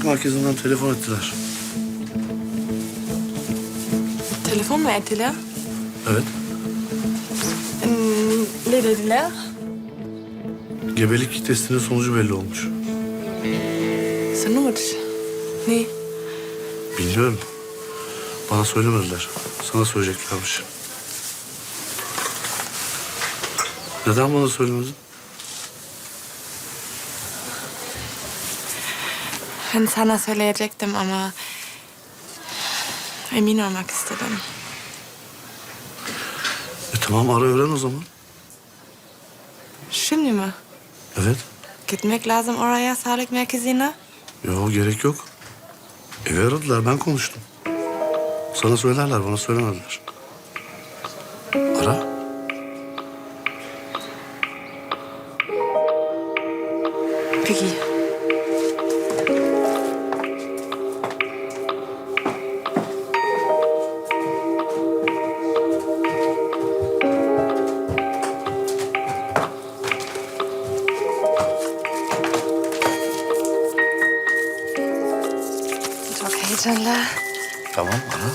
sağlık merkezinden telefon ettiler. Telefon mu ettiler? Evet. Hmm, ne dediler? Gebelik testinin sonucu belli olmuş. Sonuç. Ne? Bilmiyorum. Bana söylemediler. Sana söyleyeceklermiş. Neden bana söylemedin? Ben sana söyleyecektim ama... Emin olmak istedim. E tamam ara öğren o zaman. Şimdi mi? Evet. Gitmek lazım oraya sağlık merkezine. Yok gerek yok. Evi aradılar ben konuştum. Sana söylerler bana söylemediler. Ara. Peki. Tamam ara.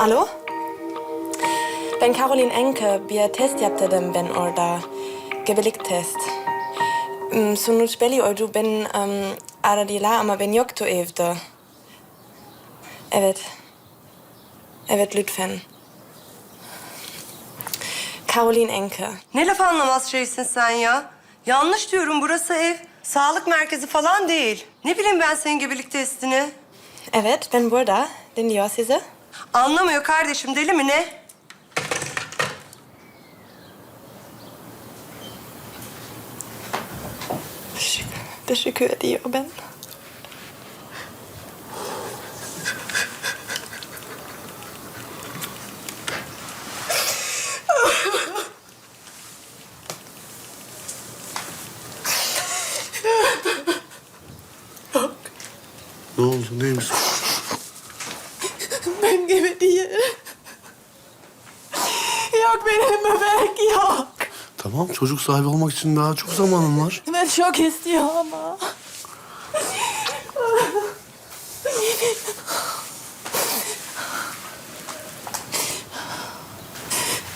Alo? Ben Caroline Enke. Bir test yaptırdım ben orada. Gebelik test. Hmm, Sonuç belli oldu. Ben um, aradılar ama ben yoktu evde. Evet. Evet lütfen. Caroline Enke. Ne laf anlamaz şeysin sen ya. Yanlış diyorum burası ev. Sağlık merkezi falan değil. Ne bileyim ben senin gebelik testini. Evet ben burada. Dinliyor sizi. Anlamıyor kardeşim deli mi ne? Teşekkür, teşekkür ediyor ben. Ne oldu neymiş? Ben gibi değil. Yok benim bebek yok. Tamam çocuk sahibi olmak için daha çok zamanın var. Ben çok istiyorum ama.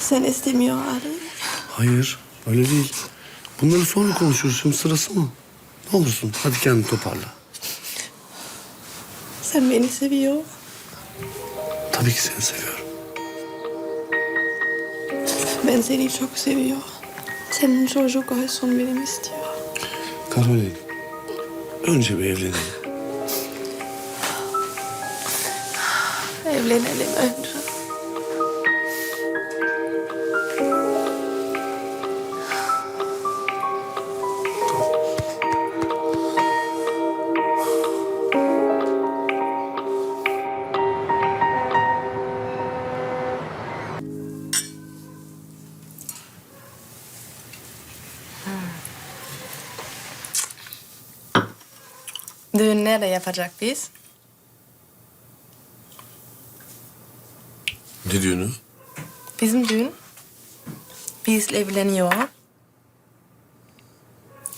Sen istemiyor Ali. Hayır öyle değil. Bunları sonra konuşuruz şimdi sırası mı? Ne olursun hadi kendini toparla. Sen beni seviyor. Tabii ki seni seviyorum. Ben seni çok seviyor. Senin çocuk olsun benim istiyor. Karolin önce bir evlenelim. Evlenelim önce. Nerede yapacak biz? Ne düğünü? Bizim düğün. Biz evleniyor.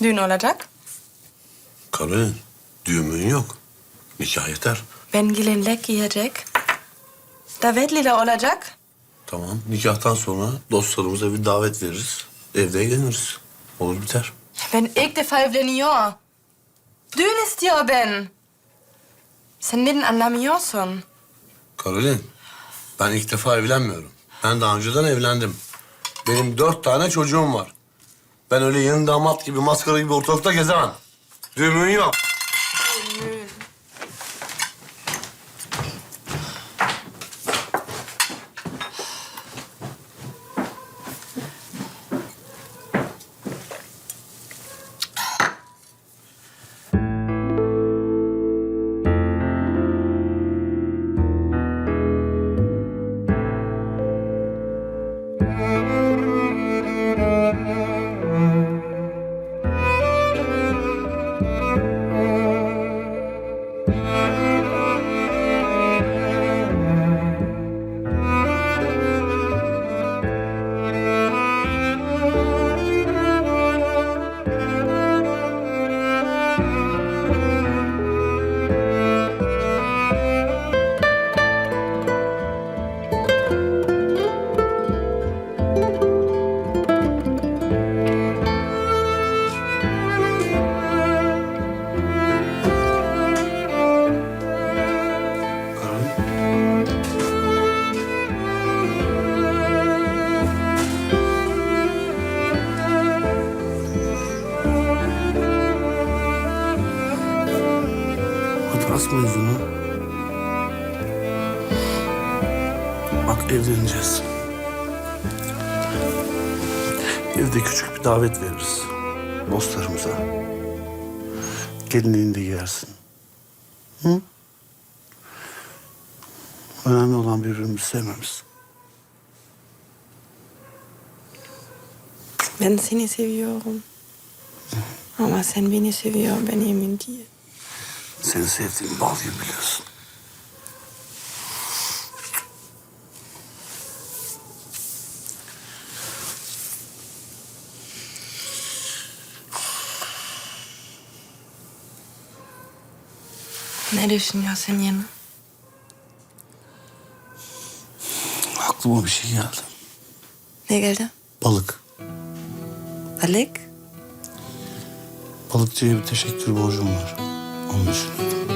Düğün olacak. Karolin düğümün yok. Nikah yeter. Ben gelinlik giyecek. Davetli olacak. Tamam nikahtan sonra dostlarımıza bir davet veririz. Evde eğleniriz. Olur biter. Ben ilk defa evleniyor. Düğün istiyor ben. Sen neden anlamıyorsun? Karolin ben ilk defa evlenmiyorum. Ben daha önceden evlendim. Benim dört tane çocuğum var. Ben öyle yeni damat gibi maskara gibi ortalıkta gezemem. Düğümün yok. Bak evleneceğiz. Evde küçük bir davet veririz. Dostlarımıza. Gelinliğini de giyersin. Hı? Önemli olan birbirimizi sevmemiz. Ben seni seviyorum. Ama sen beni seviyor, ben emin değilim. Seni sevdiğimi bal gibi biliyorsun. Ne düşünüyorsun yine? Aklıma bir şey geldi. Ne geldi? Balık. Balık? Balıkçıya bir teşekkür borcum var. Onu düşünüyorum.